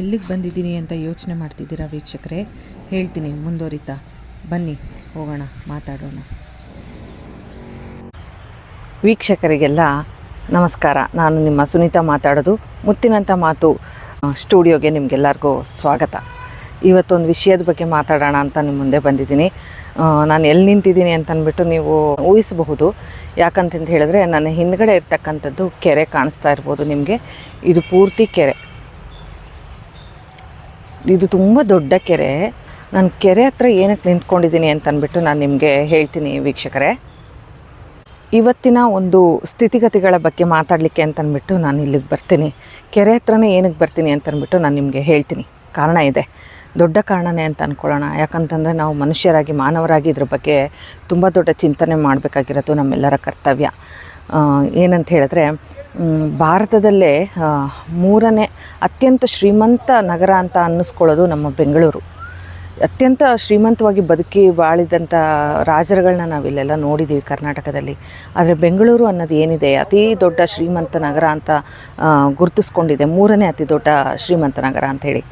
ಎಲ್ಲಿಗೆ ಬಂದಿದ್ದೀನಿ ಅಂತ ಯೋಚನೆ ಮಾಡ್ತಿದ್ದೀರಾ ವೀಕ್ಷಕರೇ? ಹೇಳ್ತೀನಿ, ಮುಂದುವರಿತಾ. ಬನ್ನಿ, ಹೋಗೋಣ, ಮಾತಾಡೋಣ. ವೀಕ್ಷಕರಿಗೆಲ್ಲ ನಮಸ್ಕಾರ. ನಾನು ನಿಮ್ಮ ಸುನೀತಾ ಮಾತಾಡೋದು. ಮುತ್ತಿನಂಥ ಮಾತು ಸ್ಟುಡಿಯೋಗೆ ನಿಮಗೆಲ್ಲರಿಗೂ ಸ್ವಾಗತ. ಇವತ್ತೊಂದು ವಿಷಯದ ಬಗ್ಗೆ ಮಾತಾಡೋಣ ಅಂತ ನಿಮ್ಮ ಮುಂದೆ ಬಂದಿದ್ದೀನಿ. ನಾನು ಎಲ್ಲಿ ನಿಂತಿದ್ದೀನಿ ಅಂತಂದ್ಬಿಟ್ಟು ನೀವು ಊಹಿಸಬಹುದು. ಯಾಕಂತಂದು ಹೇಳಿದ್ರೆ, ನನ್ನ ಹಿಂದ್ಗಡೆ ಇರ್ತಕ್ಕಂಥದ್ದು ಕೆರೆ ಕಾಣಿಸ್ತಾ ಇರ್ಬೋದು ನಿಮಗೆ. ಇದು ಪೂರ್ತಿ ಕೆರೆ. ಇದು ತುಂಬ ದೊಡ್ಡ ಕೆರೆ. ನಾನು ಕೆರೆ ಹತ್ರ ಏನಕ್ಕೆ ನಿಂತ್ಕೊಂಡಿದ್ದೀನಿ ಅಂತ ಅಂದ್ಬಿಟ್ಟು ನಾನು ನಿಮಗೆ ಹೇಳ್ತೀನಿ ವೀಕ್ಷಕರೇ. ಇವತ್ತಿನ ಒಂದು ಸ್ಥಿತಿಗತಿಗಳ ಬಗ್ಗೆ ಮಾತಾಡಲಿಕ್ಕೆ ಅಂತಂದ್ಬಿಟ್ಟು ನಾನು ಇಲ್ಲಿಗೆ ಬರ್ತೀನಿ. ಕೆರೆ ಹತ್ರನೇ ಏನಕ್ಕೆ ಬರ್ತೀನಿ ಅಂತಂದ್ಬಿಟ್ಟು ನಾನು ನಿಮಗೆ ಹೇಳ್ತೀನಿ. ಕಾರಣ ಇದೆ. ದೊಡ್ಡ ಕಾರಣನೇ ಅಂತ ಅಂದ್ಕೊಳ್ಳೋಣ ಯಾಕಂತಂದರೆ ನಾವು ಮನುಷ್ಯರಾಗಿ, ಮಾನವರಾಗಿ ಇದ್ರ ಬಗ್ಗೆ ತುಂಬ ದೊಡ್ಡ ಚಿಂತನೆ ಮಾಡಬೇಕಾಗಿರೋದು ನಮ್ಮೆಲ್ಲರ ಕರ್ತವ್ಯ. ಏನಂತ ಹೇಳಿದ್ರೆ ಭಾರತದಲ್ಲೇ ಮೂರನೇ ಅತ್ಯಂತ ಶ್ರೀಮಂತ ನಗರ ಅಂತ ಅನ್ನಿಸ್ಕೊಳ್ಳೋದು ನಮ್ಮ ಬೆಂಗಳೂರು. ಅತ್ಯಂತ ಶ್ರೀಮಂತವಾಗಿ ಬದುಕಿ ಬಾಳಿದಂಥ ರಾಜರುಗಳನ್ನ ನಾವಿಲ್ಲೆಲ್ಲ ನೋಡಿದ್ದೀವಿ ಕರ್ನಾಟಕದಲ್ಲಿ. ಆದರೆ ಬೆಂಗಳೂರು ಅನ್ನೋದು ಏನಿದೆ? ಅತಿ ದೊಡ್ಡ ಶ್ರೀಮಂತ ನಗರ ಅಂತ ಗುರುತಿಸ್ಕೊಂಡಿದೆ. ಮೂರನೇ ಅತಿ ದೊಡ್ಡ ಶ್ರೀಮಂತ ನಗರ ಅಂಥೇಳಿ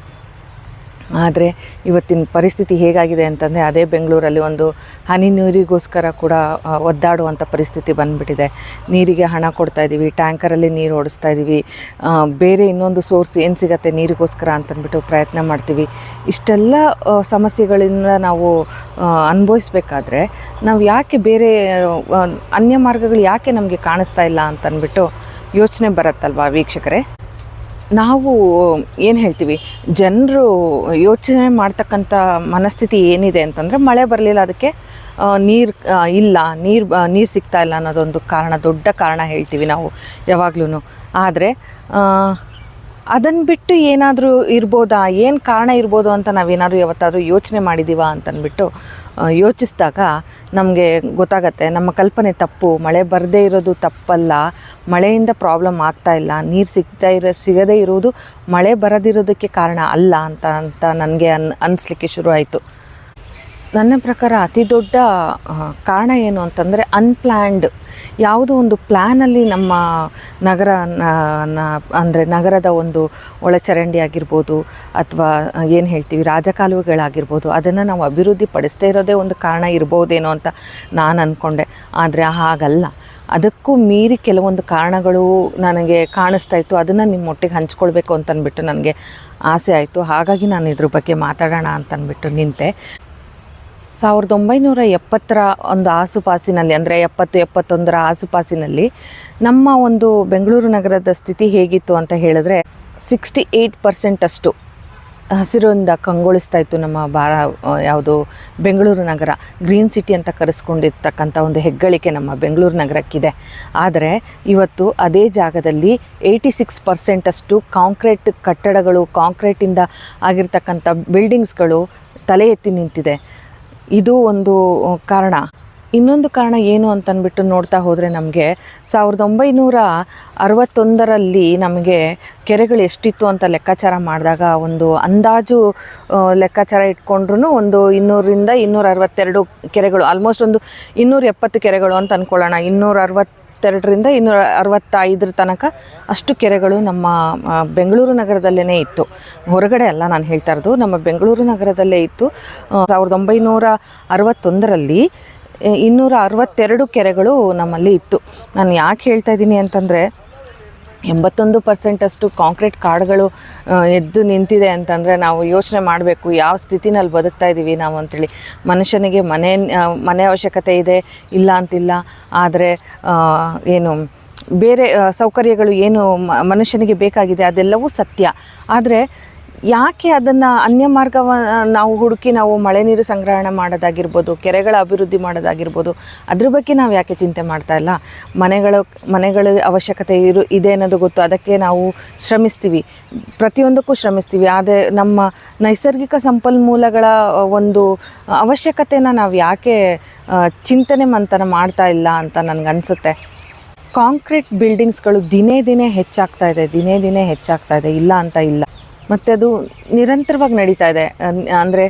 ಆದರೆ ಇವತ್ತಿನ ಪರಿಸ್ಥಿತಿ ಹೇಗಾಗಿದೆ ಅಂತಂದರೆ ಅದೇ ಬೆಂಗಳೂರಲ್ಲಿ ಒಂದು ಹನಿ ನೀರಿಗೋಸ್ಕರ ಕೂಡ ಒದ್ದಾಡುವಂಥ ಪರಿಸ್ಥಿತಿ ಬಂದುಬಿಟ್ಟಿದೆ. ನೀರಿಗೆ ಹಣ ಕೊಡ್ತಾ ಇದ್ದೀವಿ ಟ್ಯಾಂಕರಲ್ಲಿ ನೀರು ಓಡಿಸ್ತಾ ಇದ್ದೀವಿ ಬೇರೆ ಇನ್ನೊಂದು ಸೋರ್ಸ್ ಏನು ಸಿಗತ್ತೆ ನೀರಿಗೋಸ್ಕರ ಅಂತಂದ್ಬಿಟ್ಟು ಪ್ರಯತ್ನ ಮಾಡ್ತೀವಿ. ಇಷ್ಟೆಲ್ಲ ಸಮಸ್ಯೆಗಳಿಂದ ನಾವು ಅನುಭವಿಸ್ಬೇಕಾದ್ರೆ ನಾವು ಯಾಕೆ ಬೇರೆ ಅನ್ಯ ಮಾರ್ಗಗಳು ಯಾಕೆ ನಮಗೆ ಕಾಣಿಸ್ತಾ ಇಲ್ಲ ಅಂತಂದ್ಬಿಟ್ಟು ಯೋಚನೆ ಬರುತ್ತಲ್ವಾ ವೀಕ್ಷಕರೇ? ನಾವು ಏನು ಹೇಳ್ತೀವಿ, ಜನರು ಯೋಚನೆ ಮಾಡ್ತಕ್ಕಂಥ ಮನಸ್ಥಿತಿ ಏನಿದೆ ಅಂತಂದರೆ ಮಳೆ ಬರಲಿಲ್ಲ ಅದಕ್ಕೆ ನೀರು ಇಲ್ಲ, ನೀರು ನೀರು ಸಿಗ್ತಾ ಇಲ್ಲ ಅನ್ನೋದೊಂದು ಕಾರಣ, ದೊಡ್ಡ ಕಾರಣ ಹೇಳ್ತೀವಿ ನಾವು ಯಾವಾಗ್ಲೂ ಆದರೆ ಅದನ್ನು ಬಿಟ್ಟು ಏನಾದರೂ ಇರ್ಬೋದಾ? ಏನು ಕಾರಣ ಇರ್ಬೋದು ಅಂತ ನಾವೇನಾದರೂ ಯಾವತ್ತಾದರೂ ಯೋಚನೆ ಮಾಡಿದ್ದೀವ ಅಂತ ಅಂದ್ಬಿಟ್ಟು ಯೋಚಿಸಿದಾಗ ನಮಗೆ ಗೊತ್ತಾಗತ್ತೆ, ನಮ್ಮ ಕಲ್ಪನೆ ತಪ್ಪು, ಮಳೆ ಬರದೇ ಇರೋದು ತಪ್ಪಲ್ಲ, ಮಳೆಯಿಂದ ಪ್ರಾಬ್ಲಮ್ ಆಗ್ತಾ ಇಲ್ಲ, ನೀರು ಸಿಗ್ತಾ ಇರೋ, ಸಿಗದೇ ಇರೋದು ಮಳೆ ಬರದಿರೋದಕ್ಕೆ ಕಾರಣ ಅಲ್ಲ ಅಂತ ಅಂತ ನನಗೆ ಅನ್, ಅನಿಸ್ಲಿಕ್ಕೆ ಶುರು ಆಯಿತು. ನನ್ನ ಪ್ರಕಾರ ಅತಿ ದೊಡ್ಡ ಕಾರಣ ಏನು ಅಂತಂದರೆ ಅನ್ಪ್ಲ್ಯಾನ್ಡ್ ಯಾವುದೋ ಒಂದು ಪ್ಲ್ಯಾನಲ್ಲಿ ನಮ್ಮ ನಗರ ಅಂದರೆ ನಗರದ ಒಂದು ಒಳಚರಂಡಿ ಆಗಿರ್ಬೋದು ಅಥವಾ ಏನು ಹೇಳ್ತೀವಿ, ರಾಜಕಾಲುವೆಗಳಾಗಿರ್ಬೋದು, ಅದನ್ನು ನಾವು ಅಭಿವೃದ್ಧಿ ಪಡಿಸ್ತಾ ಇರೋದೇ ಒಂದು ಕಾರಣ ಇರ್ಬೋದೇನೋ ಅಂತ ನಾನು ಅಂದ್ಕೊಂಡೆ ಆದರೆ ಹಾಗಲ್ಲ. ಅದಕ್ಕೂ ಮೀರಿ ಕೆಲವೊಂದು ಕಾರಣಗಳು ನನಗೆ ಕಾಣಿಸ್ತಾ ಇತ್ತು. ಅದನ್ನು ನಿಮ್ಮ ಒಟ್ಟಿಗೆ ಹಂಚ್ಕೊಳ್ಬೇಕು ಅಂತಂದ್ಬಿಟ್ಟು ನನಗೆ ಆಸೆ ಆಯಿತು. ಹಾಗಾಗಿ ನಾನು ಇದ್ರ ಬಗ್ಗೆ ಮಾತಾಡೋಣ ಅಂತಂದ್ಬಿಟ್ಟು ನಿಂತೆ. ಸಾವಿರದ ಒಂಬೈನೂರ ಎಪ್ಪತ್ತರ ಒಂದು ಆಸುಪಾಸಿನಲ್ಲಿ, ಅಂದರೆ ಎಪ್ಪತ್ತು, ಎಪ್ಪತ್ತೊಂದರ ಆಸುಪಾಸಿನಲ್ಲಿ ನಮ್ಮ ಒಂದು ಬೆಂಗಳೂರು ನಗರದ ಸ್ಥಿತಿ ಹೇಗಿತ್ತು ಅಂತ ಹೇಳಿದ್ರೆ ಸಿಕ್ಸ್ಟಿ ಏಯ್ಟ್ ಪರ್ಸೆಂಟಷ್ಟು ಹಸಿರಿಂದ ಕಂಗೊಳಿಸ್ತಾ ಇತ್ತು ನಮ್ಮ ಬಾರ ಯಾವುದು ಬೆಂಗಳೂರು ನಗರ. ಗ್ರೀನ್ ಸಿಟಿ ಅಂತ ಕರೆಸ್ಕೊಂಡಿರ್ತಕ್ಕಂಥ ಒಂದು ಹೆಗ್ಗಳಿಕೆ ನಮ್ಮ ಬೆಂಗಳೂರು ನಗರಕ್ಕಿದೆ. ಆದರೆ ಇವತ್ತು ಅದೇ ಜಾಗದಲ್ಲಿ ಏಯ್ಟಿ ಸಿಕ್ಸ್ ಪರ್ಸೆಂಟಷ್ಟು ಕಾಂಕ್ರೀಟ್ ಕಟ್ಟಡಗಳು, ಕಾಂಕ್ರೀಟಿಂದ ಆಗಿರ್ತಕ್ಕಂಥ ಬಿಲ್ಡಿಂಗ್ಸ್ಗಳು ತಲೆ ಎತ್ತಿ ನಿಂತಿದೆ. ಇದು ಒಂದು ಕಾರಣ. ಇನ್ನೊಂದು ಕಾರಣ ಏನು ಅಂತಂದ್ಬಿಟ್ಟು ನೋಡ್ತಾ ಹೋದರೆ ನಮಗೆ ಸಾವಿರದ ಒಂಬೈನೂರ ಅರವತ್ತೊಂದರಲ್ಲಿ ನಮಗೆ ಕೆರೆಗಳು ಎಷ್ಟಿತ್ತು ಅಂತ ಲೆಕ್ಕಾಚಾರ ಮಾಡಿದಾಗ ಒಂದು ಅಂದಾಜು ಲೆಕ್ಕಾಚಾರ ಇಟ್ಕೊಂಡ್ರೂ ಒಂದು ಇನ್ನೂರಿಂದ ಇನ್ನೂರ ಅರವತ್ತೆರಡು ಕೆರೆಗಳು ಆಲ್ಮೋಸ್ಟ್ ಒಂದು ಇನ್ನೂರ ಎಪ್ಪತ್ತು ಕೆರೆಗಳು ಅಂತ ಅಂದ್ಕೊಳ್ಳೋಣ ಇನ್ನೂರ ಅರವತ್ತೆರಡರಿಂದ ಇನ್ನೂರ ಅರವತ್ತೈದರ ತನಕ ಅಷ್ಟು ಕೆರೆಗಳು ನಮ್ಮ ಬೆಂಗಳೂರು ನಗರದಲ್ಲೇ ಇತ್ತು. ಹೊರಗಡೆ ಅಲ್ಲ ನಾನು ಹೇಳ್ತಾ ಇರೋದು, ನಮ್ಮ ಬೆಂಗಳೂರು ನಗರದಲ್ಲೇ ಇತ್ತು. ಸಾವಿರದ ಒಂಬೈನೂರ ಅರವತ್ತೊಂದರಲ್ಲಿ ಇನ್ನೂರ ಅರವತ್ತೆರಡು ಕೆರೆಗಳು ನಮ್ಮಲ್ಲಿ ಇತ್ತು. ನಾನು ಯಾಕೆ ಹೇಳ್ತಾ ಇದ್ದೀನಿ ಅಂತಂದರೆ ಎಂಬತ್ತೊಂದು ಪರ್ಸೆಂಟಷ್ಟು ಕಾಂಕ್ರೀಟ್ ಕಾಡುಗಳು ಎದ್ದು ನಿಂತಿದೆ ಅಂತಂದರೆ ನಾವು ಯೋಚನೆ ಮಾಡಬೇಕು, ಯಾವ ಸ್ಥಿತಿನಲ್ಲಿ ಬದುಕ್ತಾ ಇದ್ದೀವಿ ನಾವು ಅಂತೇಳಿ. ಮನುಷ್ಯನಿಗೆ ಮನೆ ಮನೆ ಅವಶ್ಯಕತೆ ಇದೆ, ಇಲ್ಲ ಅಂತಿಲ್ಲ, ಆದರೆ ಏನು, ಬೇರೆ ಸೌಕರ್ಯಗಳು ಏನು ಮನುಷ್ಯನಿಗೆ ಬೇಕಾಗಿದೆ ಅದೆಲ್ಲವೂ ಸತ್ಯ. ಆದರೆ ಯಾಕೆ ಅದನ್ನು ಅನ್ಯ ಮಾರ್ಗವ, ನಾವು ಹುಡುಕಿ ನಾವು ಮಳೆ ನೀರು ಸಂಗ್ರಹಣೆ ಮಾಡೋದಾಗಿರ್ಬೋದು, ಕೆರೆಗಳ ಅಭಿವೃದ್ಧಿ ಮಾಡೋದಾಗಿರ್ಬೋದು, ಅದ್ರ ಬಗ್ಗೆ ನಾವು ಯಾಕೆ ಚಿಂತೆ ಮಾಡ್ತಾ ಇಲ್ಲ? ಮನೆಗಳು, ಮನೆಗಳ ಅವಶ್ಯಕತೆ ಇರು, ಇದೆ ಅನ್ನೋದು ಗೊತ್ತು. ಅದಕ್ಕೆ ನಾವು ಶ್ರಮಿಸ್ತೀವಿ. ಪ್ರತಿಯೊಂದಕ್ಕೂ ಶ್ರಮಿಸ್ತೀವಿ. ಆದರೆ ನಮ್ಮ ನೈಸರ್ಗಿಕ ಸಂಪನ್ಮೂಲಗಳ ಒಂದು ಅವಶ್ಯಕತೆನ ನಾವು ಯಾಕೆ ಚಿಂತನೆ ಮಂಥನ ಮಾಡ್ತಾ ಇಲ್ಲ ಅಂತ ನನಗನ್ಸುತ್ತೆ. ಕಾಂಕ್ರೀಟ್ ಬಿಲ್ಡಿಂಗ್ಸ್ಗಳು ದಿನೇ ದಿನೇ ಹೆಚ್ಚಾಗ್ತಾ ಇದೆ, ದಿನೇ ದಿನೇ ಹೆಚ್ಚಾಗ್ತಾ ಇದೆ. ಇಲ್ಲ ಅಂತ ಇಲ್ಲ. ಮತ್ತು ಅದು ನಿರಂತರವಾಗಿ ನಡೀತಾ ಇದೆ. ಅಂದರೆ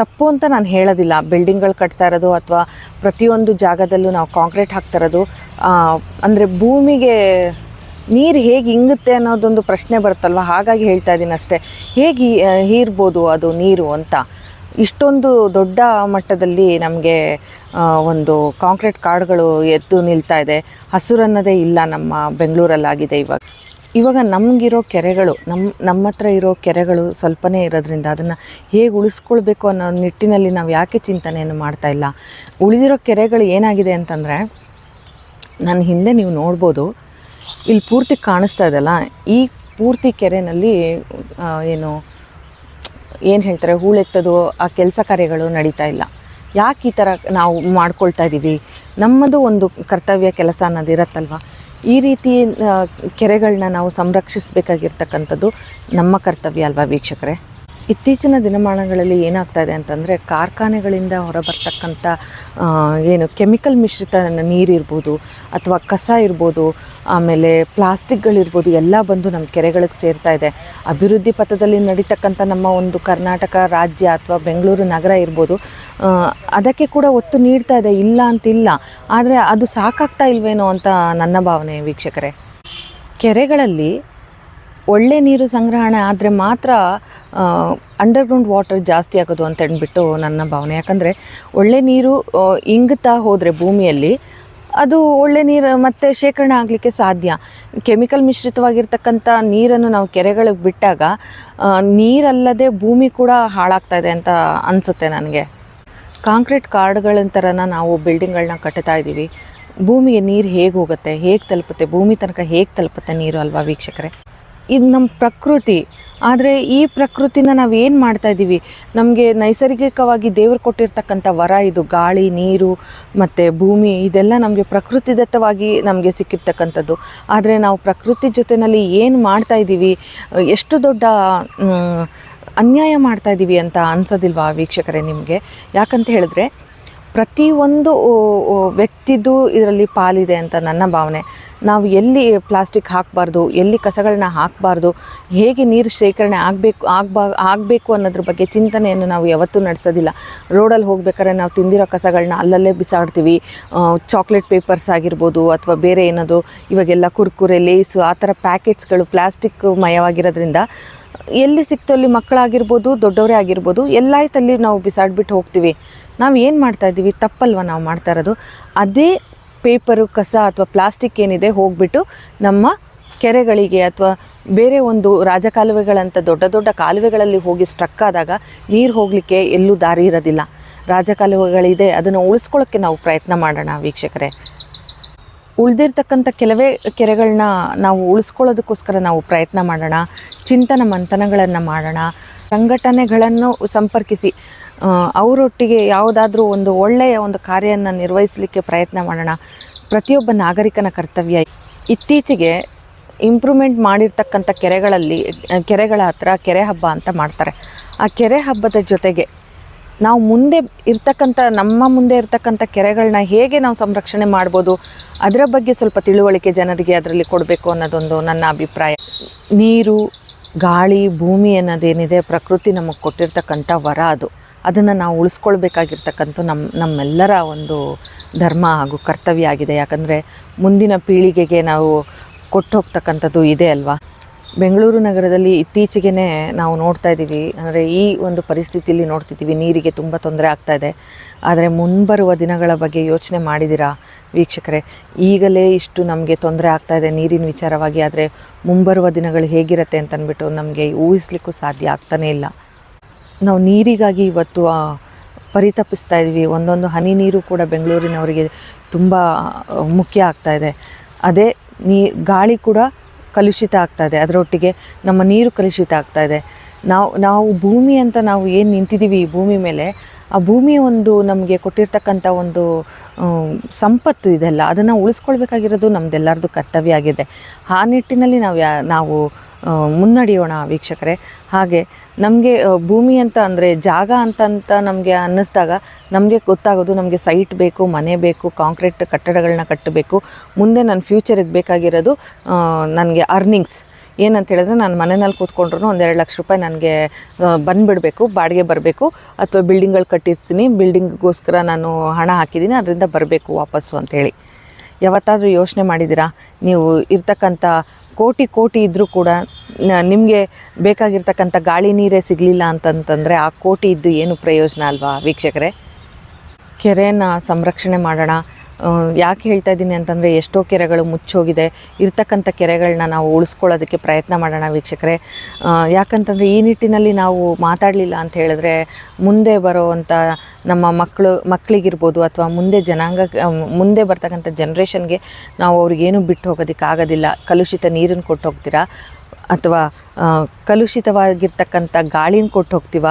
ತಪ್ಪು ಅಂತ ನಾನು ಹೇಳೋದಿಲ್ಲ. ಬಿಲ್ಡಿಂಗ್ಗಳು ಕಟ್ತಾ ಇರೋದು ಅಥವಾ ಪ್ರತಿಯೊಂದು ಜಾಗದಲ್ಲೂ ನಾವು ಕಾಂಕ್ರೀಟ್ ಹಾಕ್ತಾ ಇರೋದು ಅಂದರೆ ಭೂಮಿಗೆ ನೀರು ಹೇಗೆ ಇಂಗುತ್ತೆ ಅನ್ನೋದೊಂದು ಪ್ರಶ್ನೆ ಬರುತ್ತಲ್ವ? ಹಾಗಾಗಿ ಹೇಳ್ತಾ ಇದ್ದೀನಿ ಅಷ್ಟೇ. ಹೇಗೆ ಹೀರ್ಬೋದು ಅದು ನೀರು ಅಂತ? ಇಷ್ಟೊಂದು ದೊಡ್ಡ ಮಟ್ಟದಲ್ಲಿ ನಮಗೆ ಒಂದು ಕಾಂಕ್ರೀಟ್ ಕಾಡುಗಳು ಎದ್ದು ನಿಲ್ತಾ ಇದೆ. ಹಸುರನ್ನದೇ ಇಲ್ಲ ನಮ್ಮ ಬೆಂಗಳೂರಲ್ಲಾಗಿದೆ ಇವಾಗ. ಇವಾಗ ನಮಗಿರೋ ಕೆರೆಗಳು ನಮ್ಮ ನಮ್ಮ ಹತ್ರ ಇರೋ ಕೆರೆಗಳು ಸ್ವಲ್ಪನೇ ಇರೋದ್ರಿಂದ ಅದನ್ನು ಹೇಗೆ ಉಳಿಸ್ಕೊಳ್ಬೇಕು ಅನ್ನೋ ನಿಟ್ಟಿನಲ್ಲಿ ನಾವು ಯಾಕೆ ಚಿಂತನೆಯನ್ನು ಮಾಡ್ತಾ ಇಲ್ಲ? ಉಳಿದಿರೋ ಕೆರೆಗಳು ಏನಾಗಿದೆ ಅಂತಂದರೆ ನನ್ನ ಹಿಂದೆ ನೀವು ನೋಡ್ಬೋದು ಇಲ್ಲಿ ಪೂರ್ತಿ ಕಾಣಿಸ್ತಾ ಇದೆಯಲ್ಲ ಈ ಪೂರ್ತಿ ಕೆರೆಯಲ್ಲಿ ಏನು ಏನು ಹೇಳ್ತಾರೆ, ಹೂಳೆತ್ತೋದು, ಆ ಕೆಲಸ ಕಾರ್ಯಗಳು ನಡೀತಾ ಇಲ್ಲ. ಯಾಕೆ ಈ ಥರ ನಾವು ಮಾಡ್ಕೊಳ್ತಾ ಇದ್ದೀವಿ ನಮ್ಮದು ಒಂದು ಕರ್ತವ್ಯ, ಕೆಲಸ ಅನ್ನೋದು ಇರತ್ತಲ್ವ? ಈ ರೀತಿ ಕೆರೆಗಳನ್ನ ನಾವು ಸಂರಕ್ಷಿಸಬೇಕಾಗಿರ್ತಕ್ಕಂಥದ್ದು ನಮ್ಮ ಕರ್ತವ್ಯ ಅಲ್ವಾ ವೀಕ್ಷಕರೇ? ಇತ್ತೀಚಿನ ದಿನಮಾನಗಳಲ್ಲಿ ಏನಾಗ್ತಾ ಇದೆ ಅಂತಂದರೆ ಕಾರ್ಖಾನೆಗಳಿಂದ ಹೊರಬರ್ತಕ್ಕಂಥ ಏನು ಕೆಮಿಕಲ್ ಮಿಶ್ರಿತ ನೀರಿರ್ಬೋದು ಅಥವಾ ಕಸ ಇರ್ಬೋದು, ಆಮೇಲೆ ಪ್ಲಾಸ್ಟಿಕ್ಗಳಿರ್ಬೋದು, ಎಲ್ಲ ಬಂದು ನಮ್ಮ ಕೆರೆಗಳಿಗೆ ಸೇರ್ತಾ ಇದೆ. ಅಭಿವೃದ್ಧಿ ಪಥದಲ್ಲಿ ನಡೀತಕ್ಕಂಥ ನಮ್ಮ ಒಂದು ಕರ್ನಾಟಕ ರಾಜ್ಯ ಅಥವಾ ಬೆಂಗಳೂರು ನಗರ ಇರ್ಬೋದು ಅದಕ್ಕೆ ಕೂಡ ಒತ್ತು ನೀಡ್ತಾ ಇದೆ, ಇಲ್ಲ ಅಂತಿಲ್ಲ. ಆದರೆ ಅದು ಸಾಕಾಗ್ತಾ ಇಲ್ವೇನೋ ಅಂತ ನನ್ನ ಭಾವನೆ ವೀಕ್ಷಕರೇ. ಕೆರೆಗಳಲ್ಲಿ ಒಳ್ಳೆ ನೀರು ಸಂಗ್ರಹಣೆ ಆದರೆ ಮಾತ್ರ ಅಂಡರ್ಗ್ರೌಂಡ್ ವಾಟರ್ ಜಾಸ್ತಿ ಆಗೋದು ಅಂತ ಅಂದ್ಬಿಟ್ಟು ನನ್ನ ಭಾವನೆ. ಯಾಕಂದರೆ ಒಳ್ಳೆ ನೀರು ಇಂಗ್ತಾ ಹೋದರೆ ಭೂಮಿಯಲ್ಲಿ ಅದು ಒಳ್ಳೆ ನೀರು ಮತ್ತೆ ಶೇಖರಣೆ ಆಗಲಿಕ್ಕೆ ಸಾಧ್ಯ. ಕೆಮಿಕಲ್ ಮಿಶ್ರಿತವಾಗಿರ್ತಕ್ಕಂಥ ನೀರನ್ನು ನಾವು ಕೆರೆಗಳಿಗೆ ಬಿಟ್ಟಾಗ ನೀರಲ್ಲದೆ ಭೂಮಿ ಕೂಡ ಹಾಳಾಗ್ತಾ ಇದೆ ಅಂತ ಅನಿಸುತ್ತೆ ನನಗೆ. ಕಾಂಕ್ರೀಟ್ ಕಾರ್ಡ್ಗಳ ಥರನ ನಾವು ಬಿಲ್ಡಿಂಗ್ಗಳನ್ನ ಕಟ್ತಾ ಇದ್ದೀವಿ. ಭೂಮಿಗೆ ನೀರು ಹೇಗೆ ಹೋಗುತ್ತೆ, ಹೇಗೆ ತಲುಪುತ್ತೆ, ಭೂಮಿ ತನಕ ಹೇಗೆ ತಲುಪುತ್ತೆ ನೀರು ಅಲ್ವಾ ವೀಕ್ಷಕರೇ? ಇದು ನಮ್ಮ ಪ್ರಕೃತಿ. ಆದರೆ ಈ ಪ್ರಕೃತಿನ ನಾವು ಏನು ಮಾಡ್ತಾ ಇದ್ದೀವಿ ನಮಗೆ ನೈಸರ್ಗಿಕವಾಗಿ ದೇವರು ಕೊಟ್ಟಿರ್ತಕ್ಕಂಥ ವರ ಇದು ಗಾಳಿ, ನೀರು ಮತ್ತು ಭೂಮಿ ಇದೆಲ್ಲ ನಮಗೆ ಪ್ರಕೃತಿದತ್ತವಾಗಿ ನಮಗೆ ಸಿಕ್ಕಿರ್ತಕ್ಕಂಥದ್ದು. ಆದರೆ ನಾವು ಪ್ರಕೃತಿ ಜೊತೆಯಲ್ಲಿ ಏನು ಮಾಡ್ತಾ ಇದ್ದೀವಿ ಎಷ್ಟು ದೊಡ್ಡ ಅನ್ಯಾಯ ಮಾಡ್ತಾ ಇದ್ದೀವಿ ಅಂತ ಅನ್ಸೋದಿಲ್ವಾ ವೀಕ್ಷಕರೇ ನಿಮಗೆ? ಯಾಕಂತ ಹೇಳಿದ್ರೆ ಪ್ರತಿಯೊಂದು ವ್ಯಕ್ತಿದು ಇದರಲ್ಲಿ ಪಾಲಿದೆ ಅಂತ ನನ್ನ ಭಾವನೆ. ನಾವು ಎಲ್ಲಿ ಪ್ಲಾಸ್ಟಿಕ್ ಹಾಕಬಾರ್ದು, ಎಲ್ಲಿ ಕಸಗಳನ್ನ ಹಾಕಬಾರ್ದು, ಹೇಗೆ ನೀರು ಶೇಖರಣೆ ಆಗಬೇಕು, ಆಗ್ಬಾ, ಆಗಬೇಕು ಅನ್ನೋದ್ರ ಬಗ್ಗೆ ಚಿಂತನೆಯನ್ನು ನಾವು ಯಾವತ್ತೂ ನಡೆಸೋದಿಲ್ಲ. ರೋಡಲ್ಲಿ ಹೋಗ್ಬೇಕಾದ್ರೆ ನಾವು ತಿಂದಿರೋ ಕಸಗಳನ್ನ ಅಲ್ಲಲ್ಲೇ ಬಿಸಾಡ್ತೀವಿ. ಚಾಕ್ಲೇಟ್ ಪೇಪರ್ಸ್ ಆಗಿರ್ಬೋದು ಅಥವಾ ಬೇರೆ ಏನದು ಇವಾಗೆಲ್ಲ ಕುರ್ಕುರೆ, ಲೇಸು, ಆ ಥರ ಪ್ಯಾಕೆಟ್ಸ್ಗಳು ಪ್ಲಾಸ್ಟಿಕ್ ಮಯವಾಗಿರೋದ್ರಿಂದ ಎಲ್ಲಿ ಸಿಕ್ತು ಅಲ್ಲಿ ಮಕ್ಕಳಾಗಿರ್ಬೋದು, ದೊಡ್ಡವರೇ ಆಗಿರ್ಬೋದು ಎಲ್ಲಾಯ್ತಲ್ಲಿ ನಾವು ಬಿಸಾಡ್ಬಿಟ್ಟು ಹೋಗ್ತೀವಿ. ನಾವು ಏನು ಮಾಡ್ತಾ ಇದ್ದೀವಿ? ತಪ್ಪಲ್ವ ನಾವು ಮಾಡ್ತಾ ಇರೋದು? ಅದೇ ಪೇಪರು, ಕಸ ಅಥವಾ ಪ್ಲಾಸ್ಟಿಕ್ ಏನಿದೆ ಹೋಗ್ಬಿಟ್ಟು ನಮ್ಮ ಕೆರೆಗಳಿಗೆ ಅಥವಾ ಬೇರೆ ಒಂದು ರಾಜಕಾಲುವೆಗಳಂಥ ದೊಡ್ಡ ದೊಡ್ಡ ಕಾಲುವೆಗಳಲ್ಲಿ ಹೋಗಿ ಸ್ಟ್ರಕ್ ಆದಾಗ ನೀರು ಹೋಗಲಿಕ್ಕೆ ಎಲ್ಲೂ ದಾರಿ ಇರೋದಿಲ್ಲ. ರಾಜಕಾಲುವೆಗಳಿದೆ, ಅದನ್ನು ಉಳಿಸ್ಕೊಳ್ಳೋಕ್ಕೆ ನಾವು ಪ್ರಯತ್ನ ಮಾಡೋಣ ವೀಕ್ಷಕರೇ. ಉಳಿದಿರ್ತಕ್ಕಂಥ ಕೆಲವೇ ಕೆರೆಗಳನ್ನ ನಾವು ಉಳಿಸ್ಕೊಳ್ಳೋದಕ್ಕೋಸ್ಕರ ನಾವು ಪ್ರಯತ್ನ ಮಾಡೋಣ, ಚಿಂತನ ಮಂಥನಗಳನ್ನು ಮಾಡೋಣ, ಸಂಘಟನೆಗಳನ್ನು ಸಂಪರ್ಕಿಸಿ ಅವರೊಟ್ಟಿಗೆ ಯಾವುದಾದ್ರೂ ಒಂದು ಒಳ್ಳೆಯ ಒಂದು ಕಾರ್ಯವನ್ನು ನಿರ್ವಹಿಸಲಿಕ್ಕೆ ಪ್ರಯತ್ನ ಮಾಡೋಣ. ಪ್ರತಿಯೊಬ್ಬ ನಾಗರಿಕನ ಕರ್ತವ್ಯ ಇತ್ತೀಚೆಗೆ ಇಂಪ್ರೂವ್ಮೆಂಟ್ ಮಾಡಿರ್ತಕ್ಕಂಥ ಕೆರೆಗಳಲ್ಲಿ, ಕೆರೆಗಳ ಹತ್ರ ಕೆರೆ ಹಬ್ಬ ಅಂತ ಮಾಡ್ತಾರೆ. ಆ ಕೆರೆ ಹಬ್ಬದ ಜೊತೆಗೆ ನಾವು ಮುಂದೆ ಇರ್ತಕ್ಕಂಥ, ನಮ್ಮ ಮುಂದೆ ಇರ್ತಕ್ಕಂಥ ಕೆರೆಗಳನ್ನ ಹೇಗೆ ನಾವು ಸಂರಕ್ಷಣೆ ಮಾಡ್ಬೋದು, ಅದರ ಬಗ್ಗೆ ಸ್ವಲ್ಪ ತಿಳುವಳಿಕೆ ಜನರಿಗೆ ಅದರಲ್ಲಿ ಕೊಡಬೇಕು ಅನ್ನೋದೊಂದು ನನ್ನ ಅಭಿಪ್ರಾಯ. ನೀರು, ಗಾಳಿ, ಭೂಮಿ ಅನ್ನೋದೇನಿದೆ, ಪ್ರಕೃತಿ ನಮಗೆ ಕೊಟ್ಟಿರ್ತಕ್ಕಂಥ ವರ ಅದು. ಅದನ್ನು ನಾವು ಉಳಿಸ್ಕೊಳ್ಬೇಕಾಗಿರ್ತಕ್ಕಂಥ ನಮ್ಮ ನಮ್ಮೆಲ್ಲರ ಒಂದು ಧರ್ಮ ಹಾಗೂ ಕರ್ತವ್ಯ ಆಗಿದೆ. ಯಾಕಂದರೆ ಮುಂದಿನ ಪೀಳಿಗೆಗೆ ನಾವು ಕೊಟ್ಟು ಹೋಗ್ತಕ್ಕಂಥದ್ದು ಇದೆ ಅಲ್ವಾ? ಬೆಂಗಳೂರು ನಗರದಲ್ಲಿ ಇತ್ತೀಚೆಗೆ ನಾವು ನೋಡ್ತಾ ಇದ್ದೀವಿ. ಅಂದರೆ ಈ ಒಂದು ಪರಿಸ್ಥಿತಿಯಲ್ಲಿ ನೋಡ್ತಿದ್ದೀವಿ. ನೀರಿಗೆ ತುಂಬ ತೊಂದರೆ ಆಗ್ತಾ ಇದೆ. ಆದರೆ ಮುಂಬರುವ ದಿನಗಳ ಬಗ್ಗೆ ಯೋಚನೆ ಮಾಡಿದ್ದೀರಾ ವೀಕ್ಷಕರೇ? ಈಗಲೇ ಇಷ್ಟು ನಮಗೆ ತೊಂದರೆ ಆಗ್ತಾ ಇದೆ ನೀರಿನ ವಿಚಾರವಾಗಿ. ಆದರೆ ಮುಂಬರುವ ದಿನಗಳು ಹೇಗಿರುತ್ತೆ ಅಂತ ಅಂದ್ಬಿಟ್ಟು ನಮಗೆ ಊಹಿಸ್ಲಿಕ್ಕೂ ಸಾಧ್ಯ ಆಗ್ತಾನೇ ಇಲ್ಲ. ನಾವು ನೀರಿಗಾಗಿ ಇವತ್ತು ಪರಿತಪಿಸ್ತಾ ಇದ್ವಿ ಒಂದೊಂದು ಹನಿ ನೀರು ಕೂಡ ಬೆಂಗಳೂರಿನವರಿಗೆ ತುಂಬ ಮುಖ್ಯ ಆಗ್ತಾ ಇದೆ. ಅದೇ ನೀ, ಗಾಳಿ ಕೂಡ ಕಲುಷಿತ ಆಗ್ತಾ ಇದೆ. ಅದರೊಟ್ಟಿಗೆ ನಮ್ಮ ನೀರು ಕಲುಷಿತ ಆಗ್ತಾ ಇದೆ. ನಾವು ನಾವು ಭೂಮಿ ಅಂತ ನಾವು ಏನು ನಿಂತಿದ್ದೀವಿ ಈ ಭೂಮಿ ಮೇಲೆ ಆ ಭೂಮಿ ಒಂದು ನಮಗೆ ಕೊಟ್ಟಿರ್ತಕ್ಕಂಥ ಒಂದು ಸಂಪತ್ತು ಇದೆಲ್ಲ. ಅದನ್ನು ಉಳಿಸ್ಕೊಳ್ಬೇಕಾಗಿರೋದು ನಮ್ದೆಲ್ಲರದ್ದು ಕರ್ತವ್ಯ ಆಗಿದೆ. ಆ ನಿಟ್ಟಿನಲ್ಲಿ ನಾವು ಯಾ, ನಾವು ಮುನ್ನಡೆಯೋಣ ವೀಕ್ಷಕರೇ. ಹಾಗೆ ನಮಗೆ ಭೂಮಿ ಅಂತ ಅಂದರೆ ಜಾಗ ಅಂತ ಅಂತ ನಮಗೆ ಅನ್ನಿಸ್ದಾಗ ನಮಗೆ ಗೊತ್ತಾಗೋದು ನಮಗೆ ಸೈಟ್ ಬೇಕು, ಮನೆ ಬೇಕು, ಕಾಂಕ್ರೀಟ್ ಕಟ್ಟಡಗಳನ್ನ ಕಟ್ಟಬೇಕು. ಮುಂದೆ ನನ್ನ ಫ್ಯೂಚರಿಗೆ ಬೇಕಾಗಿರೋದು ನನಗೆ ಅರ್ನಿಂಗ್ಸ್. ಏನಂತ ಹೇಳಿದ್ರೆ ನಾನು ಮನೆಯಲ್ಲಿ ಕೂತ್ಕೊಂಡ್ರು ಒಂದೆರಡು ಲಕ್ಷ ರೂಪಾಯಿ ನನಗೆ ಬಂದುಬಿಡಬೇಕು, ಬಾಡಿಗೆ ಬರಬೇಕು. ಅಥವಾ ಬಿಲ್ಡಿಂಗ್ಗಳು ಕಟ್ಟಿರ್ತೀನಿ ಬಿಲ್ಡಿಂಗ್ಗೋಸ್ಕರ ನಾನು ಹಣ ಹಾಕಿದ್ದೀನಿ ಅದರಿಂದ ಬರಬೇಕು ವಾಪಸ್ಸು ಅಂತೇಳಿ. ಯಾವತ್ತಾದರೂ ಯೋಚನೆ ಮಾಡಿದ್ದೀರಾ? ನೀವು ಇರ್ತಕ್ಕಂಥ ಕೋಟಿ ಕೋಟಿ ಇದ್ದರೂ ಕೂಡ ನಿಮಗೆ ಬೇಕಾಗಿರ್ತಕ್ಕಂಥ ಗಾಳಿ ನೀರೇ ಸಿಗಲಿಲ್ಲ ಅಂತಂತಂದರೆ ಆ ಕೋಟಿ ಇದ್ದು ಏನು ಪ್ರಯೋಜನ ಅಲ್ವಾ ವೀಕ್ಷಕರೇ? ಕೆರೆಯನ್ನು ಸಂರಕ್ಷಣೆ ಮಾಡೋಣ ಯಾಕೆ ಹೇಳ್ತಾ ಇದ್ದೀನಿ ಅಂತಂದರೆ ಎಷ್ಟೋ ಕೆರೆಗಳು ಮುಚ್ಚೋಗಿದೆ. ಇರ್ತಕ್ಕಂಥ ಕೆರೆಗಳನ್ನ ನಾವು ಉಳಿಸ್ಕೊಳ್ಳೋದಕ್ಕೆ ಪ್ರಯತ್ನ ಮಾಡೋಣ ವೀಕ್ಷಕರೇ. ಯಾಕಂತಂದರೆ ಈ ನಿಟ್ಟಿನಲ್ಲಿ ನಾವು ಮಾತಾಡಲಿಲ್ಲ ಅಂತ ಹೇಳಿದ್ರೆ ಮುಂದೆ ಬರೋವಂಥ ನಮ್ಮ ಮಕ್ಕಳು, ಮಕ್ಕಳಿಗಿರ್ಬೋದು ಅಥವಾ ಮುಂದೆ ಜನಾಂಗ, ಮುಂದೆ ಬರ್ತಕ್ಕಂಥ ಜನ್ರೇಷನ್ಗೆ ನಾವು ಅವ್ರಿಗೇನು ಬಿಟ್ಟು ಹೋಗೋದಕ್ಕೆ ಆಗೋದಿಲ್ಲ. ಕಲುಷಿತ ನೀರನ್ನು ಕೊಟ್ಟು ಹೋಗ್ತೀರಾ ಅಥವಾ ಕಲುಷಿತವಾಗಿರ್ತಕ್ಕಂಥ ಗಾಳಿನ ಕೊಟ್ಟು ಹೋಗ್ತೀವ?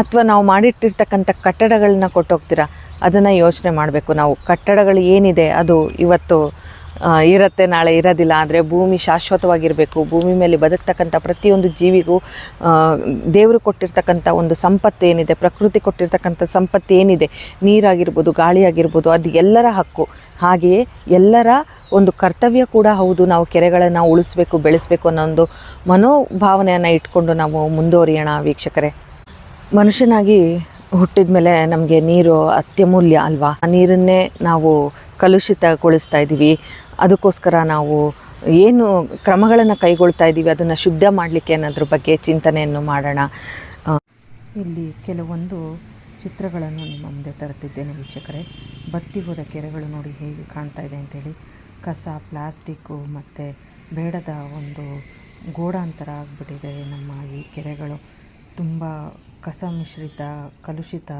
ಅಥವಾ ನಾವು ಮಾಡಿಟ್ಟಿರ್ತಕ್ಕಂಥ ಕಟ್ಟಡಗಳನ್ನ ಕೊಟ್ಟೋಗ್ತೀರಾ? ಅದನ್ನು ಯೋಚನೆ ಮಾಡಬೇಕು ನಾವು. ಕಟ್ಟಡಗಳು ಏನಿದೆ, ಅದು ಇವತ್ತು ಇರುತ್ತೆ, ನಾಳೆ ಇರೋದಿಲ್ಲ, ಆದರೆ ಭೂಮಿ ಶಾಶ್ವತವಾಗಿರಬೇಕು. ಭೂಮಿ ಮೇಲೆ ಬದುಕ್ತಕ್ಕಂಥ ಪ್ರತಿಯೊಂದು ಜೀವಿಗೂ ದೇವರು ಕೊಟ್ಟಿರ್ತಕ್ಕಂಥ ಒಂದು ಸಂಪತ್ತು ಏನಿದೆ, ಪ್ರಕೃತಿ ಕೊಟ್ಟಿರ್ತಕ್ಕಂಥ ಸಂಪತ್ತು ಏನಿದೆ, ನೀರಾಗಿರ್ಬೋದು ಗಾಳಿ ಆಗಿರ್ಬೋದು ಅದು ಎಲ್ಲರ ಹಕ್ಕು. ಹಾಗೆಯೇ ಎಲ್ಲರ ಒಂದು ಕರ್ತವ್ಯ ಕೂಡ ಹೌದು, ನಾವು ಕೆರೆಗಳನ್ನು ಉಳಿಸ್ಬೇಕು, ಬೆಳೆಸಬೇಕು ಅನ್ನೋ ಒಂದು ಮನೋಭಾವನೆಯನ್ನು ಇಟ್ಕೊಂಡು ನಾವು ಮುಂದುವರಿಯೋಣ ವೀಕ್ಷಕರೇ. ಮನುಷ್ಯನಾಗಿ ಹುಟ್ಟಿದ ಮೇಲೆ ನಮಗೆ ನೀರು ಅತ್ಯಮೂಲ್ಯ ಅಲ್ವಾ? ಆ ನೀರನ್ನೇ ನಾವು ಕಲುಷಿತಗೊಳಿಸ್ತಾ ಇದ್ದೀವಿ. ಅದಕ್ಕೋಸ್ಕರ ನಾವು ಏನು ಕ್ರಮಗಳನ್ನು ಕೈಗೊಳ್ತಾ ಇದ್ದೀವಿ, ಅದನ್ನು ಶುದ್ಧ ಮಾಡಲಿಕ್ಕೆ ಅನ್ನೋದ್ರ ಬಗ್ಗೆ ಚಿಂತನೆಯನ್ನು ಮಾಡೋಣ. ಇಲ್ಲಿ ಕೆಲವೊಂದು ಚಿತ್ರಗಳನ್ನು ನಿಮ್ಮ ಮುಂದೆ ತರುತ್ತಿದ್ದೇನೆ ವೀಕ್ಷಕರೇ. ಬತ್ತಿ ಹೋದ ಕೆರೆಗಳು ನೋಡಿ ಹೇಗೆ ಕಾಣ್ತಾ ಇದೆ ಅಂತೇಳಿ. ಕಸ, ಪ್ಲಾಸ್ಟಿಕ್ಕು ಮತ್ತು ಬೇಡದ ಒಂದು ಗೋಡಾಂತರ ಆಗಿಬಿಟ್ಟಿದೆ ನಮ್ಮ ಈ ಕೆರೆಗಳು. ತುಂಬ ಕಸ ಮಿಶ್ರಿತ ಕಲುಷಿತ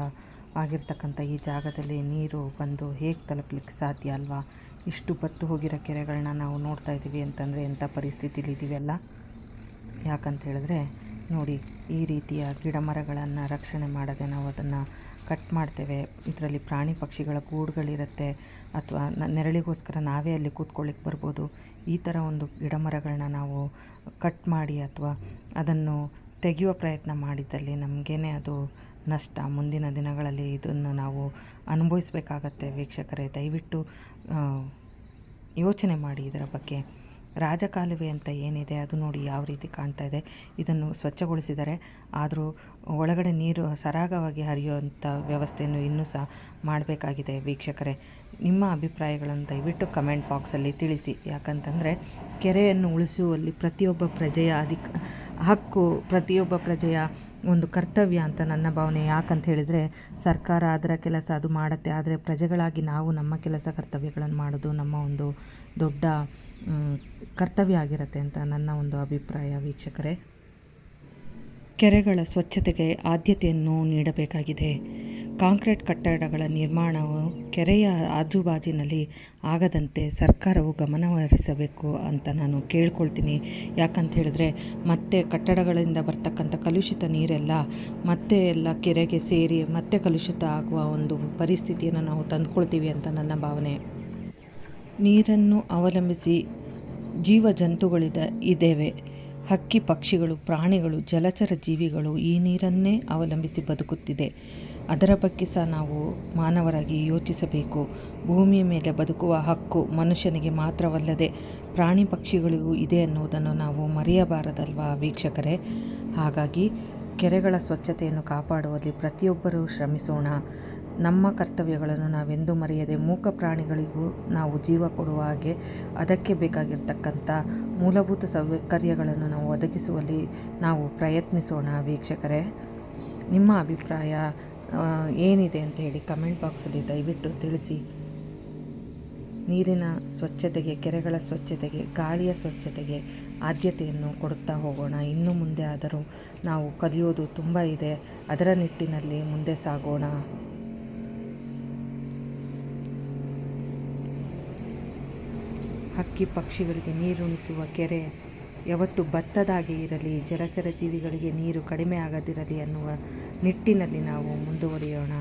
ಆಗಿರ್ತಕ್ಕಂಥ ಈ ಜಾಗದಲ್ಲಿ ನೀರು ಬಂದು ಹೇಗೆ ತಲುಪಲಿಕ್ಕೆ ಸಾಧ್ಯ ಅಲ್ವಾ? ಇಷ್ಟು ಬತ್ತು ಹೋಗಿರೋ ಕೆರೆಗಳನ್ನ ನಾವು ನೋಡ್ತಾ ಇದ್ದೀವಿ ಅಂತಂದರೆ ಎಂಥ ಪರಿಸ್ಥಿತಿಲಿ ಇದ್ದೀವಲ್ಲ ಯಾಕಂತ ಹೇಳಿದ್ರೆ, ನೋಡಿ, ಈ ರೀತಿಯ ಗಿಡ ಮರಗಳನ್ನು ರಕ್ಷಣೆ ಮಾಡದೆ ನಾವು ಅದನ್ನು ಕಟ್ ಮಾಡ್ತೇವೆ. ಇದರಲ್ಲಿ ಪ್ರಾಣಿ ಪಕ್ಷಿಗಳ ಗೂಡುಗಳಿರುತ್ತೆ ಅಥವಾ ನೆರಳಿಗೋಸ್ಕರ ನಾವೇ ಅಲ್ಲಿ ಕೂತ್ಕೊಳ್ಳಿಕ್ಕೆ ಬರ್ಬೋದು. ಈ ಥರ ಒಂದು ಗಿಡ ಮರಗಳನ್ನ ನಾವು ಕಟ್ ಮಾಡಿ ಅಥವಾ ಅದನ್ನು ತೆಗೆಯುವ ಪ್ರಯತ್ನ ಮಾಡಿದ್ದಲ್ಲಿ ನಮಗೇನೆ ಅದು ನಷ್ಟ. ಮುಂದಿನ ದಿನಗಳಲ್ಲಿ ಇದನ್ನು ನಾವು ಅನುಭವಿಸಬೇಕಾಗತ್ತೆ ವೀಕ್ಷಕರೇ. ದಯವಿಟ್ಟು ಯೋಚನೆ ಮಾಡಿ ಇದರ ಬಗ್ಗೆ. ರಾಜಕಾಲುವೆ ಅಂತ ಏನಿದೆ ಅದು ನೋಡಿ ಯಾವ ರೀತಿ ಕಾಣ್ತಾ ಇದೆ. ಇದನ್ನು ಸ್ವಚ್ಛಗೊಳಿಸಿದರೆ ಆದರೂ ಒಳಗಡೆ ನೀರು ಸರಾಗವಾಗಿ ಹರಿಯುವಂಥ ವ್ಯವಸ್ಥೆಯನ್ನು ಇನ್ನೂ ಸಹ ಮಾಡಬೇಕಾಗಿದೆ ವೀಕ್ಷಕರೇ. ನಿಮ್ಮ ಅಭಿಪ್ರಾಯಗಳನ್ನು ದಯವಿಟ್ಟು ಕಮೆಂಟ್ ಬಾಕ್ಸಲ್ಲಿ ತಿಳಿಸಿ. ಯಾಕಂತಂದರೆ ಕೆರೆಯನ್ನು ಉಳಿಸುವಲ್ಲಿ ಪ್ರತಿಯೊಬ್ಬ ಪ್ರಜೆಯ ಅಧಿಕ, ಹಕ್ಕು, ಪ್ರತಿಯೊಬ್ಬ ಪ್ರಜೆಯ ಒಂದು ಕರ್ತವ್ಯ ಅಂತ ನನ್ನ ಭಾವನೆ. ಯಾಕಂತ ಹೇಳಿದರೆ ಸರ್ಕಾರ ಅದರ ಕೆಲಸ ಅದು ಮಾಡುತ್ತೆ. ಆದರೆ ಪ್ರಜೆಗಳಾಗಿ ನಾವು ನಮ್ಮ ಕೆಲಸ ಕರ್ತವ್ಯಗಳನ್ನು ಮಾಡೋದು ನಮ್ಮ ಒಂದು ದೊಡ್ಡ ಕರ್ತವ್ಯ ಆಗಿರುತ್ತೆ ಅಂತ ನನ್ನ ಒಂದು ಅಭಿಪ್ರಾಯ ವೀಕ್ಷಕರೇ. ಕೆರೆಗಳ ಸ್ವಚ್ಛತೆಗೆ ಆದ್ಯತೆಯನ್ನು ನೀಡಬೇಕಾಗಿದೆ. ಕಾಂಕ್ರೀಟ್ ಕಟ್ಟಡಗಳ ನಿರ್ಮಾಣವು ಕೆರೆಯ ಆಜುಬಾಜಿನಲ್ಲಿ ಆಗದಂತೆ ಸರ್ಕಾರವು ಗಮನಹರಿಸಬೇಕು ಅಂತ ನಾನು ಕೇಳ್ಕೊಳ್ತೀನಿ. ಯಾಕಂತ ಹೇಳಿದ್ರೆ ಮತ್ತೆ ಕಟ್ಟಡಗಳಿಂದ ಬರ್ತಕ್ಕಂಥ ಕಲುಷಿತ ನೀರೆಲ್ಲ ಮತ್ತೆ ಎಲ್ಲ ಕೆರೆಗೆ ಸೇರಿ ಮತ್ತೆ ಕಲುಷಿತ ಆಗುವ ಒಂದು ಪರಿಸ್ಥಿತಿಯನ್ನು ನಾವು ತಂದುಕೊಳ್ತೀವಿ ಅಂತ ನನ್ನ ಭಾವನೆ. ನೀರನ್ನು ಅವಲಂಬಿಸಿ ಜೀವ ಜಂತುಗಳಿದ ಇದ್ದೇವೆ ಹಕ್ಕಿ ಪಕ್ಷಿಗಳು, ಪ್ರಾಣಿಗಳು, ಜಲಚರ ಜೀವಿಗಳು ಈ ನೀರನ್ನೇ ಅವಲಂಬಿಸಿ ಬದುಕುತ್ತಿದೆ. ಅದರ ಬಗ್ಗೆ ಸಹ ನಾವು ಮಾನವರಾಗಿ ಯೋಚಿಸಬೇಕು. ಭೂಮಿಯ ಮೇಲೆ ಬದುಕುವ ಹಕ್ಕು ಮನುಷ್ಯನಿಗೆ ಮಾತ್ರವಲ್ಲದೆ ಪ್ರಾಣಿ ಪಕ್ಷಿಗಳಿಗೂ ಇದೆ ಅನ್ನುವುದನ್ನು ನಾವು ಮರೆಯಬಾರದಲ್ವಾ ವೀಕ್ಷಕರೇ? ಹಾಗಾಗಿ ಕೆರೆಗಳ ಸ್ವಚ್ಛತೆಯನ್ನು ಕಾಪಾಡುವಲ್ಲಿ ಪ್ರತಿಯೊಬ್ಬರೂ ಶ್ರಮಿಸೋಣ. ನಮ್ಮ ಕರ್ತವ್ಯಗಳನ್ನು ನಾವೆಂದೂ ಮರೆಯದೆ ಮೂಕ ಪ್ರಾಣಿಗಳಿಗೂ ನಾವು ಜೀವ ಕೊಡುವ ಹಾಗೆ ಅದಕ್ಕೆ ಬೇಕಾಗಿರ್ತಕ್ಕಂಥ ಮೂಲಭೂತ ಸೌಕರ್ಯಗಳನ್ನು ನಾವು ಒದಗಿಸುವಲ್ಲಿ ನಾವು ಪ್ರಯತ್ನಿಸೋಣ ವೀಕ್ಷಕರೇ. ನಿಮ್ಮ ಅಭಿಪ್ರಾಯ ಏನಿದೆ ಅಂತ ಹೇಳಿ ಕಮೆಂಟ್ ಬಾಕ್ಸಲ್ಲಿ ದಯವಿಟ್ಟು ತಿಳಿಸಿ. ನೀರಿನ ಸ್ವಚ್ಛತೆಗೆ, ಕೆರೆಗಳ ಸ್ವಚ್ಛತೆಗೆ, ಗಾಳಿಯ ಸ್ವಚ್ಛತೆಗೆ ಆದ್ಯತೆಯನ್ನು ಕೊಡುತ್ತಾ ಹೋಗೋಣ. ಇನ್ನು ಮುಂದೆ ಆದರೂ ನಾವು ಕಲಿಯೋದು ತುಂಬ ಇದೆ. ಅದರ ನಿಟ್ಟಿನಲ್ಲಿ ಮುಂದೆ ಸಾಗೋಣ. ಹಕ್ಕಿ ಪಕ್ಷಿಗಳಿಗೆ ನೀರುಣಿಸುವ ಕೆರೆ ಯಾವತ್ತು ಬತ್ತದಾಗಿ ಇರಲಿ, ಜಲಚರ ಜೀವಿಗಳಿಗೆ ನೀರು ಕಡಿಮೆ ಆಗದಿರಲಿ ಅನ್ನುವ ನಿಟ್ಟಿನಲ್ಲಿ ನಾವು ಮುಂದುವರಿಯೋಣ.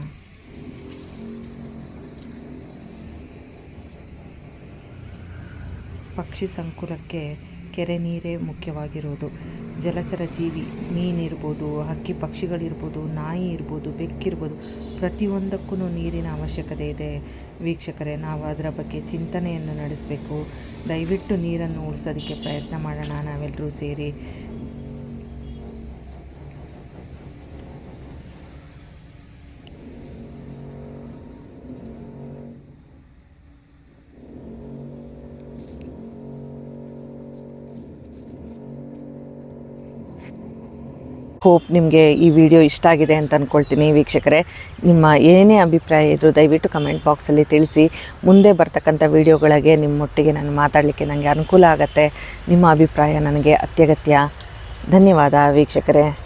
ಪಕ್ಷಿ ಸಂಕುಲಕ್ಕೆ ಕೆರೆ ನೀರೇ ಮುಖ್ಯವಾಗಿರೋದು. ಜಲಚರ ಜೀವಿ ಮೀನಿರ್ಬೋದು ಹಕ್ಕಿ ಪಕ್ಷಿಗಳಿರ್ಬೋದು, ನಾಯಿ ಇರ್ಬೋದು ಬೆಕ್ಕಿರ್ಬೋದು ಪ್ರತಿಯೊಂದಕ್ಕೂ ನೀರಿನ ಅವಶ್ಯಕತೆ ಇದೆ. ವೀಕ್ಷಕರೇ, ನಾವು ಅದರ ಬಗ್ಗೆ ಚಿಂತನೆಯನ್ನು ನಡೆಸಬೇಕು. ದಯವಿಟ್ಟು ನೀರನ್ನು ಉಳಿಸೋದಕ್ಕೆ ಪ್ರಯತ್ನ ಮಾಡೋಣ. ನಾವೆಲ್ಲರೂ ಸೇರಿ ಹೋಪ್ ನಿಮಗೆ ಈ ವಿಡಿಯೋ ಇಷ್ಟ ಆಗಿದೆ ಅಂತ ಅಂದ್ಕೊಳ್ತೀನಿ ವೀಕ್ಷಕರೇ. ನಿಮ್ಮ ಏನೇ ಅಭಿಪ್ರಾಯ ಇದ್ದರೂ ದಯವಿಟ್ಟು ಕಮೆಂಟ್ ಬಾಕ್ಸಲ್ಲಿ ತಿಳಿಸಿ. ಮುಂದೆ ಬರ್ತಕ್ಕಂಥ ವಿಡಿಯೋಗಳಿಗೆ ನಿಮ್ಮೊಟ್ಟಿಗೆ ನಾನು ಮಾತಾಡಲಿಕ್ಕೆ ನನಗೆ ಅನುಕೂಲ ಆಗುತ್ತೆ. ನಿಮ್ಮ ಅಭಿಪ್ರಾಯ ನನಗೆ ಅತ್ಯಗತ್ಯ. ಧನ್ಯವಾದ ವೀಕ್ಷಕರೇ.